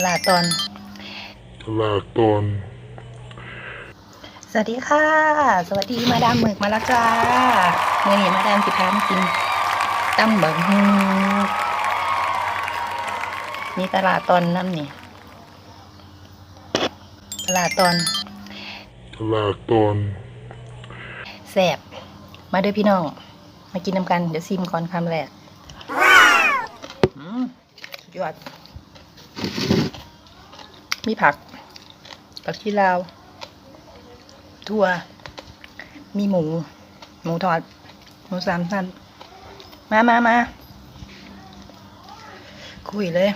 ตลาดตอนตลาดตอน สวัสดีค่ะ สวัสดีมาดามหมึกมาแล้วจ้าเมื่อนี้มาดามสิพามากินตำบังฮูมีตลาดตอนน้ำนี่ตลาดตอนตลาดตอนแสบมาเด้อพี่น้อง มากินน้ำกัน เดี๋ยวซิมก่อนคำแรกอืมสุดยอด มีผัก ผักชีลาว ถั่ว มีหมู หมูทอด หมูสามชั้น มามามา คุยเลย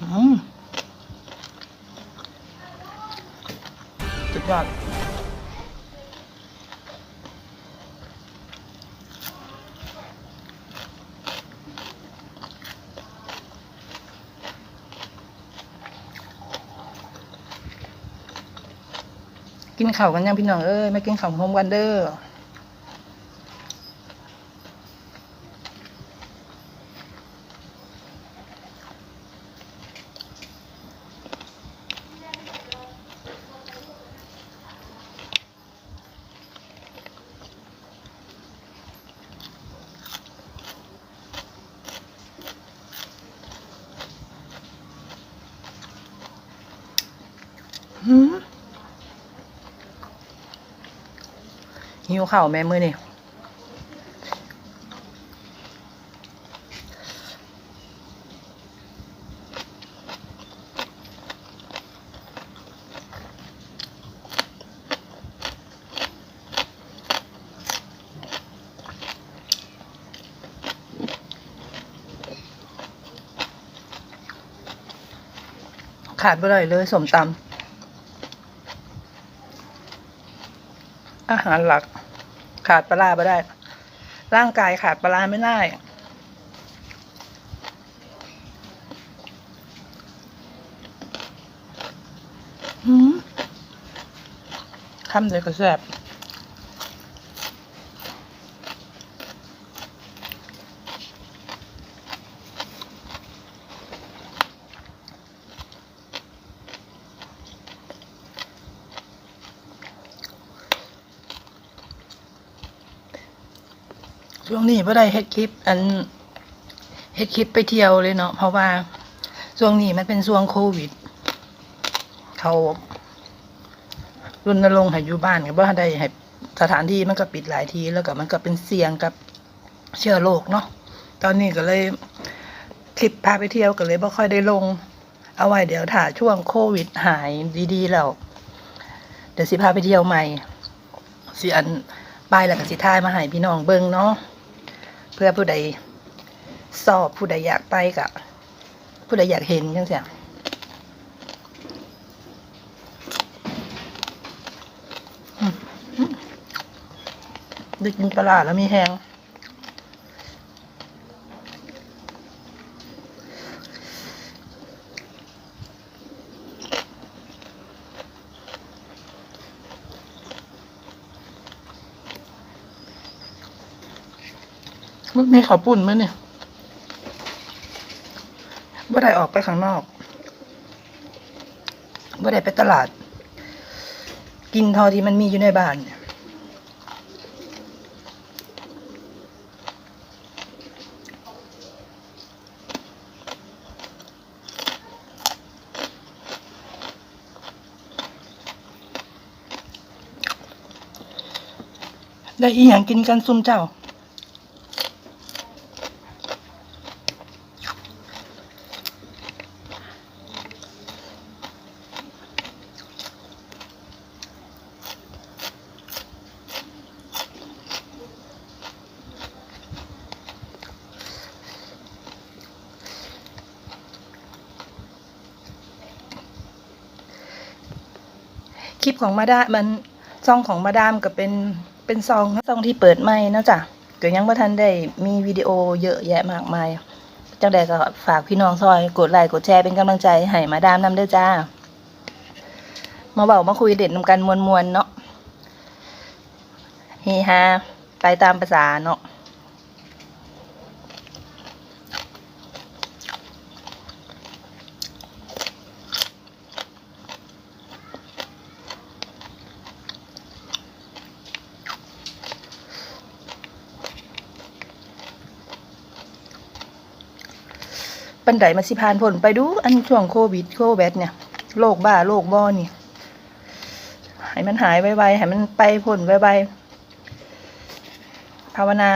อืมสุดยอด กินข้าวกันยังพี่น้องเอ้ยไม่กินข้าวพร้อมกันเด้อหื หิวข้าวแม่มือนี่ขาดไปเลยเลยสมตำอาหารหลัก ขาดปลาไม่ได้ ร่างกายขาดปลาไม่ได้หืมคำเดียก็แซ่บ ช่วงนี้ไ่ได้เฮ็ดคลิป อันเฮ็ดคลิปไปเที่ยวเลยเนาะเพราะว่าช่วงนี้มันเป็นช่วงโควิด เขารณรงค์ให้อยู่บ้านกับว่าได้ให้สถานที่มันก็ปิดหลายทีแล้วก็มันก็เป็นเสี่ยงกับเชื้อโรคเนาะตอนนี้ก็เลยคลิปพาไปเที่ยวก็เลยไม่ค่อยได้ลง เอาไว้เดี๋ยวถ้าช่วงโควิดหายดีๆแล้วเดี๋ยวสิพาไปเที่ยวใหม่สิอันไปแล้วก็สิทายมาให้พี่น้องเบิ่งเนาะ เพื่อผู้ใดสอบผู้ใดอยากไปกับผู้ใดอยากเห็นจังซี่ได้กินปลาร้าแล้วมีแหง มันมีข้าวปุ้นไหมเนี่ยบ่ได้ออกไปข้างนอกบ่ได้ไปตลาด กินเท่าที่มันมีอยู่ในบ้านได้อีหยังกินกันซุ่มเจ้า คลิปของมาดามันซองของมาดามก็เป็นเป็นซองซองที่เปิดใหม่เนาะจ้ะเก็ยังบ่ทันได้มีวิดีโอเยอะแยะมากมายจังใดก็ฝากพี่น้องซอยกดไลค์กดแชร์เป็นกำลังใจให้มาดามนำเด้อจ้า มาเว้ามาคุยเด็ดนำกันมวนๆเนาะเฮฮาไปตามภาษาเนาะ ปันไดมาสิพานผลไปดู อันช่วงโควิดโควิดเนี่ยโรคบ้าโรคบอนี่ให้มันหายไวๆให้มันไปผลไวๆภาวนา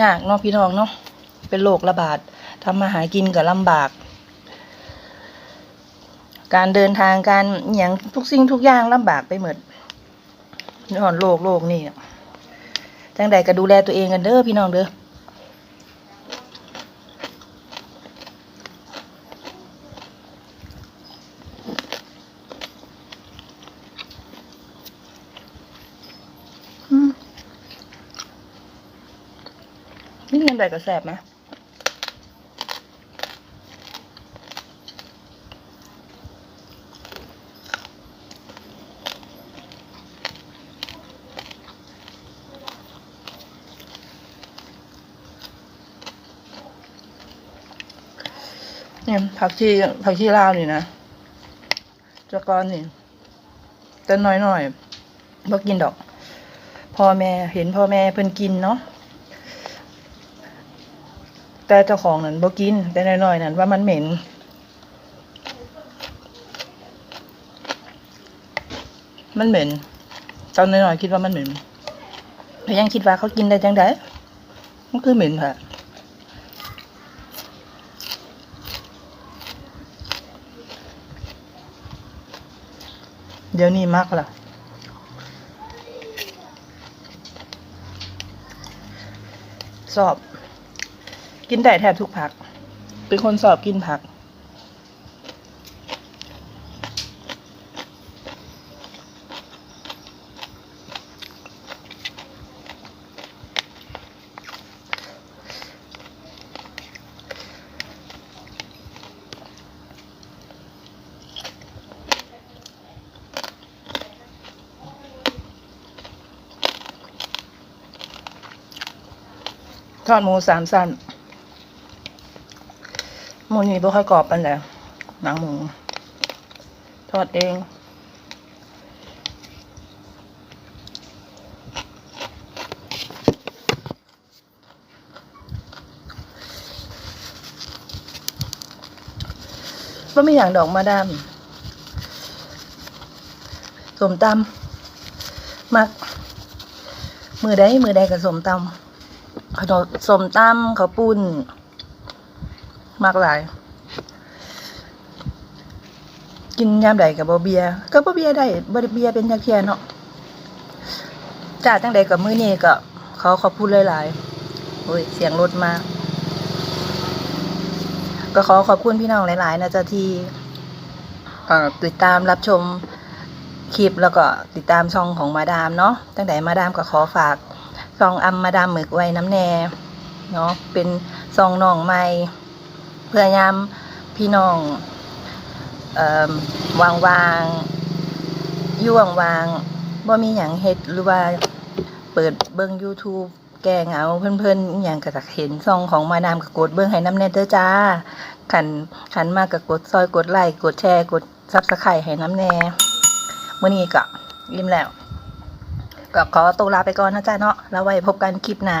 ยากเนาะพี่น้องเนาะเป็นโรคระบาดทำมาหากินก็ลำบาก การเดินทางการอย่างทุกสิ่งทุกอย่างลำบากไปหมดนอนโรคโรคนี่จังใดก็ดูแลตัวเองกันเด้อพี่น้องเด้อ นี่ยังไงก็แสบนะเนี่ยผักชีผักชีลาวนี่นะจะก้อนนี่แต่น้อยหน่อยบ่กินดอก พ่อแม่เห็นพ่อแม่เพิ่นกินเนาะ แต่เจ้าของนั้นบ่กิน แต่น้อยๆนั้นว่ามันเหม็น มันเหม็นตอนน้อยๆคิดว่ามันเหม็นแต่ยังคิดว่าเขากินได้จังไดมันคือเหม็นค่ะเดี๋ยวนี้มากล่ะสอบ กินได้แทบทุกผัก เป็นคนสอบกินผัก ทอดหมูสามสั้น หมูนี่บ่ค่อยกรอบปันแหละหนังหมู ทอดเองว่ามีอย่างดอกมาดามสมตำมัก มือใดมือใดกับสมตำขนมสมตำข้าวปุ้น มากหลาย กินยามใดกับบเบียก็บเบียได้บเบียเป็นจักเทียเนาะจ้าจังใดกับมื้อนี้ก็ขอขอบคุณหลายๆโอ้ยเสียงรถมาก็ขอขอบคุณพี่น้องหลาย ๆ นะจ๊ะที่ติดตามรับชมคลิปแล้วก็ติดตามช่องของมาดามเนาะตั้งแต่มาดามก็ขอฝากซองอัมมาดามหมึกไว้น้ำแน่เนาะเป็นซองน่องใหม่ เพื่อยามพี่น้องออวางวางยู่วางวางๆว่ามีอย่างเฮ็ดหรือว่าเปิดเบิ่ง YouTube แก้เหงาเพิ่อนๆอย่างก็จะเห็นซองของมาดามก็กดเบิ่งให้น้ำแน่เด้อจ้าขันขันมากก็กดซอยกดไลค์กดแชร์กด Subscribe ให้น้ำแน่มื้อนี้ก็ยิ้มแล้ว ก็ขอตัวลาไปก่อนนะจ๊ะเนาะแล้วไว้พบกันคลิปหน้า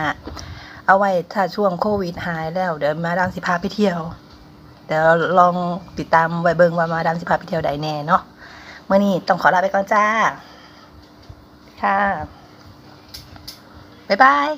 เอาไว้ถ้าช่วงโควิดหายแล้วเดี๋ยวมาดามสิพาไปเที่ยวเดี๋ยวลองติดตามไว้เบิ่งว่ามาดามสิพาไปเที่ยวใดแน่เนาะเมื่อนี้ต้องขอลาไปก่อนจ้า ค่ะ บ๊ายบาย